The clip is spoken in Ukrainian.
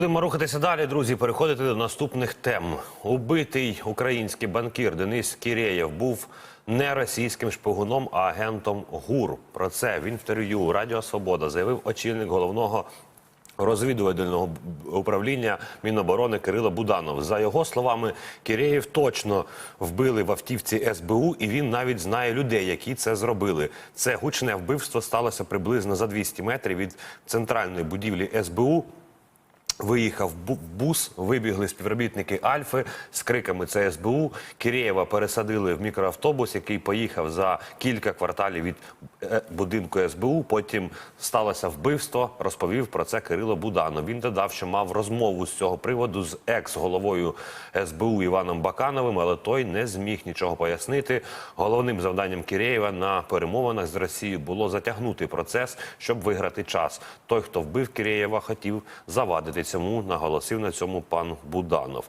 Будемо рухатися далі, друзі. Переходити до наступних тем. Убитий український банкір Денис Кірєєв був не російським шпигуном, а агентом ГУР. Про це в інтерв'ю Радіо Свобода заявив очільник головного. Розвідувального управління Міноборони Кирило Буданов. За його словами, Кірєєв точно вбили в автівці СБУ, і він навіть знає людей, які це зробили. Це гучне вбивство сталося приблизно за 200 метрів від центральної будівлі СБУ. Виїхав бу- бус, вибігли співробітники Альфи з криками це СБУ. Кирєєва пересадили в мікроавтобус, який поїхав за кілька кварталів від е, будинку СБУ. Потім сталося вбивство. Розповів про це Кирило Буданов. Він додав, що мав розмову з цього приводу з екс-головою СБУ Іваном Бакановим, але той не зміг нічого пояснити. Головним завданням Кирєєва на перемовинах з Росією було затягнути процес, щоб виграти час. Той, хто вбив Кирєєва, хотів завадити цьому, наголосив на цьому пан Буданов.